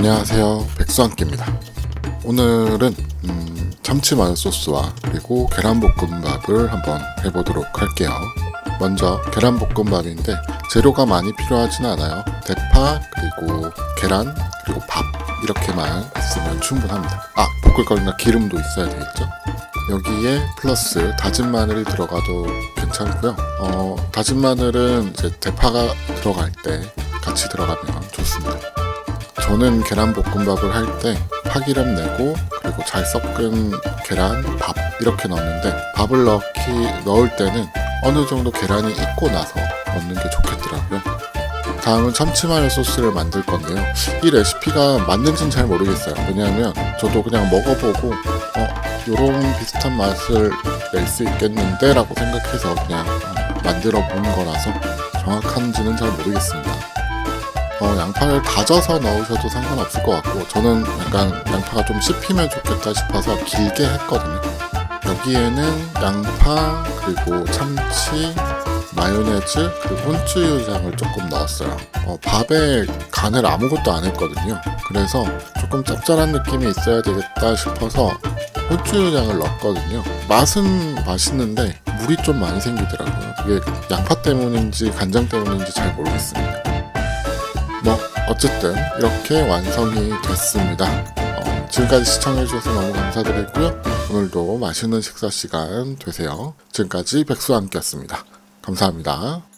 안녕하세요. 백수함께입니다. 오늘은 음, 참치 마요 소스와 그리고 계란볶음밥을 한번 해보도록 할게요. 먼저 계란볶음밥인데 재료가 많이 필요하진 않아요. 대파 그리고 계란 그리고 밥 이렇게만 있으면 충분합니다. 아 볶을거리나 기름도 있어야 되겠죠? 여기에 플러스 다진 마늘이 들어가도 괜찮고요. 어, 다진 마늘은 이제 대파가 들어갈 때 같이 들어가면 좋습니다. 저는 계란 볶음밥을 할 때 파기름 내고 그리고 잘 섞은 계란, 밥 이렇게 넣는데 밥을 넣기 넣을 때는 어느 정도 계란이 익고 나서 넣는 게 좋겠더라고요. 다음은 참치마요 소스를 만들 건데요. 이 레시피가 맞는지는 잘 모르겠어요. 왜냐하면 저도 그냥 먹어보고 어, 요런 비슷한 맛을 낼 수 있겠는데 라고 생각해서 그냥 어, 만들어 본 거라서 정확한지는 잘 모르겠습니다. 어, 양파를 다져서 넣으셔도 상관없을 것 같고 저는 약간 양파가 좀 씹히면 좋겠다 싶어서 길게 했거든요. 여기에는 양파 그리고 참치 마요네즈 그리고 혼주유장을 조금 넣었어요. 어, 밥에 간을 아무것도 안 했거든요. 그래서 조금 짭짤한 느낌이 있어야 되겠다 싶어서 혼주유장을 넣었거든요. 맛은 맛있는데 물이 좀 많이 생기더라고요. 이게 양파 때문인지 간장 때문인지 잘 모르겠습니다. 뭐 어쨌든 이렇게 완성이 됐습니다. 어, 지금까지 시청해주셔서 너무 감사드리고요. 오늘도 맛있는 식사 시간 되세요. 지금까지 백수와 함께했습니다. 감사합니다.